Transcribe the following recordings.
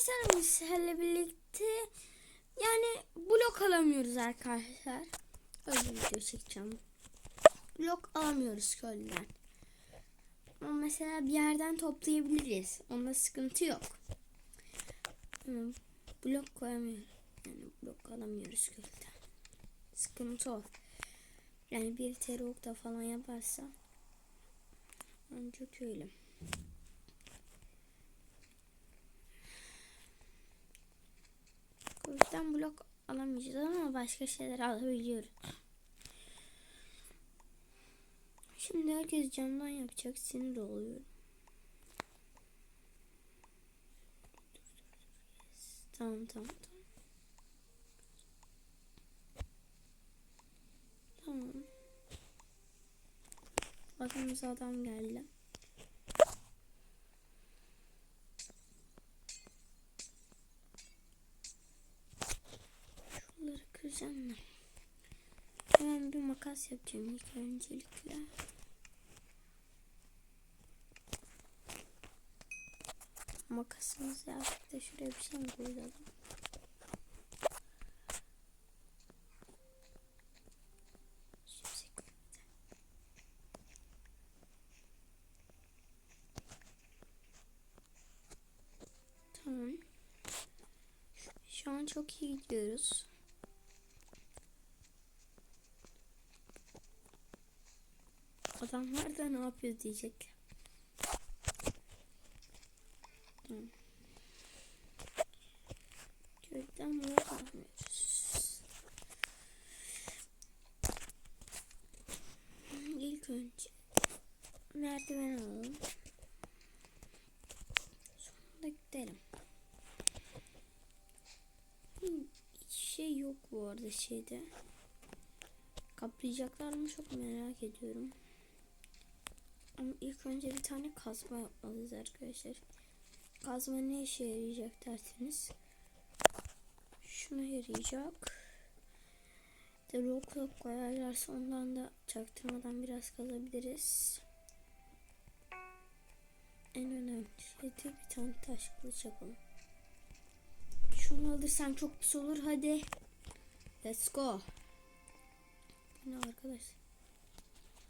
arkadaşlar sizlerle birlikte yani blok alamıyoruz arkadaşlar. Öyle video çekeceğim. Blok alamıyoruz köylüden. Ama mesela bir yerden toplayabiliriz. Onda sıkıntı yok. Ama blok koyamıyoruz. Yani blok alamıyoruz köylüden. Sıkıntı o. Yani bir terokta falan yaparsa ancak öyle. O yüzden blok alamayacağız ama başka şeyler alabiliyoruz. Şimdi herkes camdan yapacak sinir oluyorum. Tamam tamam tamam. Tamam. Adamız adam geldi. Da. Hemen bir makas yapacağım ilk öncelikle. Makasımızı yaptık da şuraya bir şey mi koyalım? Tamam. Şu an çok iyi gidiyoruz. Adamlar da ne yapıyor diyecek. Köyden bunu almıyoruz. İlk önce merdiven alalım. Sonra gidelim. Hiç şey yok bu arada şeyde. Kaplayacaklar mı çok merak ediyorum. Ama ilk önce bir tane kazma yapmalıyız arkadaşlar. Kazma ne işe yarayacak derseniz. Şuna yarayacak. De rock rock koyarlarsa ondan da çaktırmadan biraz kazabiliriz. En önemli şey de bir tane taş kılıç yapalım. Şunu alırsam çok pis olur hadi. Let's go. Ne arkadaş?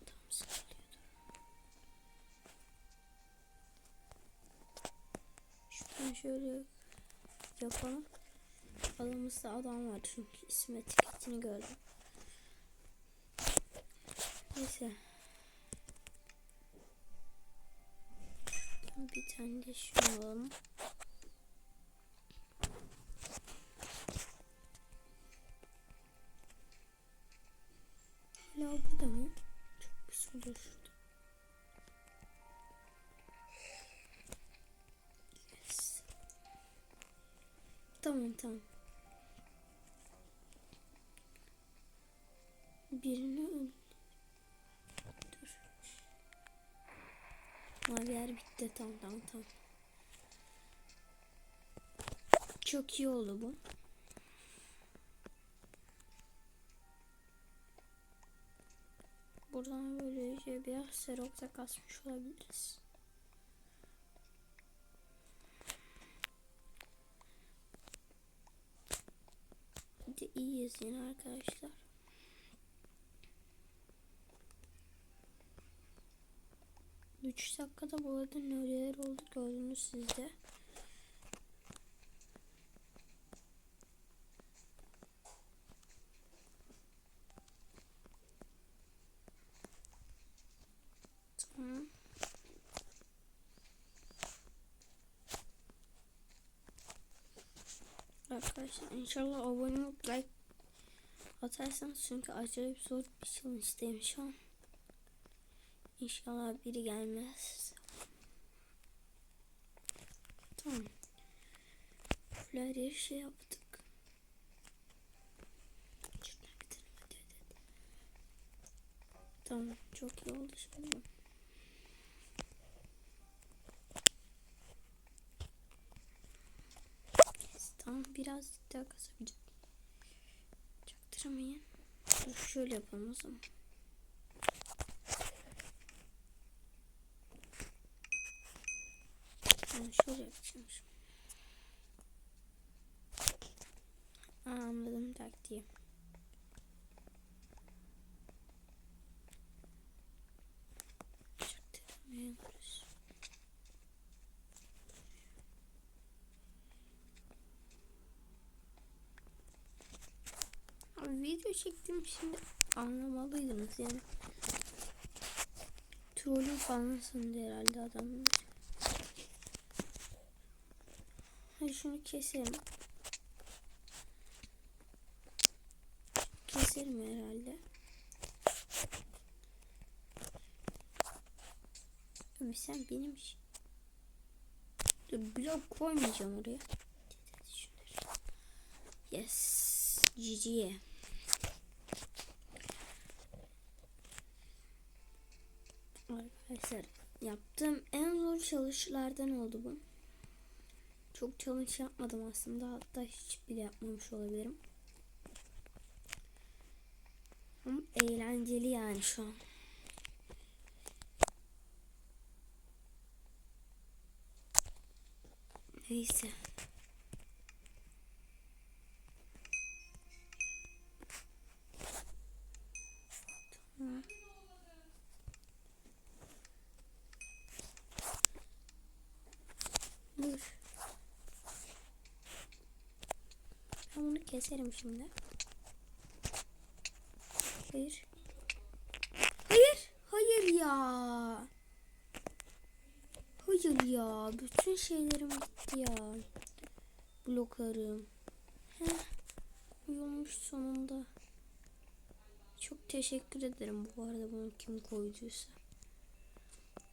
Tam Şuradan şöyle yapalım. Aramızda adam var çünkü isim etiketini gördüm. Neyse. Bir tane de şunu alalım. Tamam tamam. Birini öl. Dur. Mavi yer bitti tamam tamam tamam. Çok iyi oldu bu. Buradan böylece biraz serokta kasmış olabiliriz. Hadi iyiyiz yine arkadaşlar. Üç dakikada bu arada neler oldu gördünüz sizde. Tamam. Arkadaşlar inşallah abone olup like atarsanız çünkü acayip zor bir challenge'dayım şu an. İnşallah biri gelmez. Tamam. Full her şey yaptık. Tamam çok iyi oldu şimdi. birazcık daha kasabileceğim. Çaktırmayın. Şöyle yapalım o zaman. Yani şöyle yapacağım şimdi. Anladım taktiği. Video çektim şimdi anlamalıydınız yani. Trollüm falan sandı herhalde adamlar. Hadi şunu keselim. Keserim herhalde. Abi sen benim Dur blok koymayacağım oraya. Yes. GG. Arkadaşlar yaptığım en zor çalışlardan oldu bu. Çok challenge yapmadım aslında. Hatta hiç bile yapmamış olabilirim. Ama eğlenceli yani şu an. Neyse. Tamam. Dur. Ben bunu keserim şimdi. Hayır. Hayır. Hayır ya. Hayır ya. Bütün şeylerim gitti ya. Bloklarım. Heh. Uyumuş sonunda. Çok teşekkür ederim bu arada bunu kim koyduysa.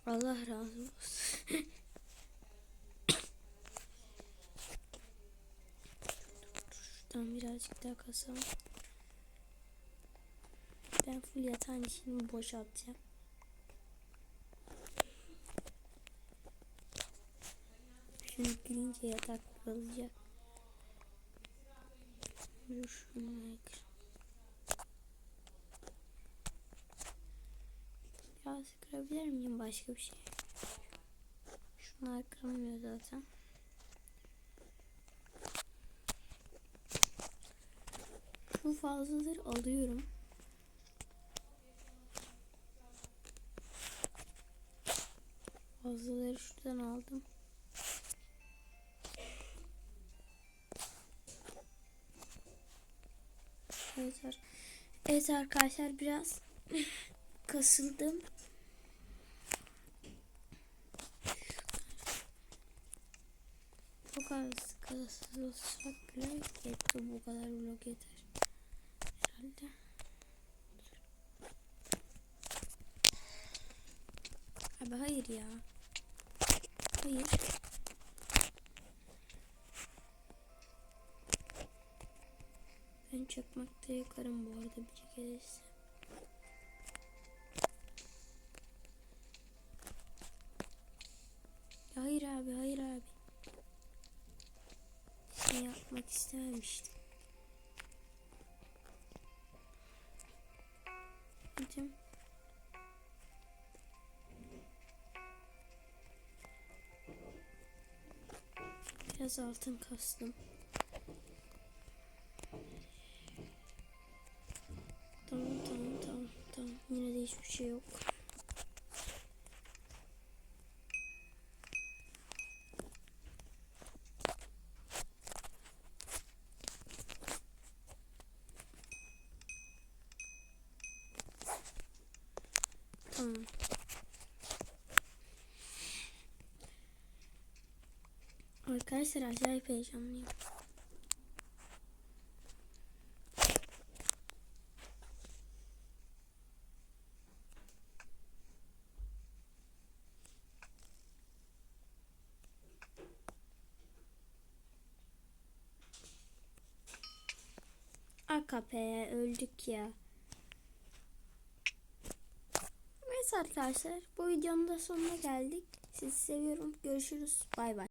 Allah razı olsun. Şuradan birazcık daha kasalım. Ben full yatağın içini boşaltacağım. Şimdi girince yatak kurulacak. Şunu. Biraz kırabilir miyim başka bir şey? Şunlar kırılmıyor zaten. Bu fazlaları alıyorum. Fazlaları şuradan aldım. Evet, evet arkadaşlar biraz kasıldım. Bu kadar kasılsak. Bu kadar blok yeter. Herhalde. Abi hayır ya. Hayır. Ben çakmakta yakarım bu arada biri gelirse. Hayır abi hayır abi. Şey yapmak istememiştim. Gidin. Biraz altın kastım. Tamam tamam tamam tamam. Yine de hiçbir şey yok. Tamam. Arkadaşlar acayip heyecanlıyım. Akape öldük ya. Evet arkadaşlar bu videonun da sonuna geldik. Sizi seviyorum. Görüşürüz. Bay bay.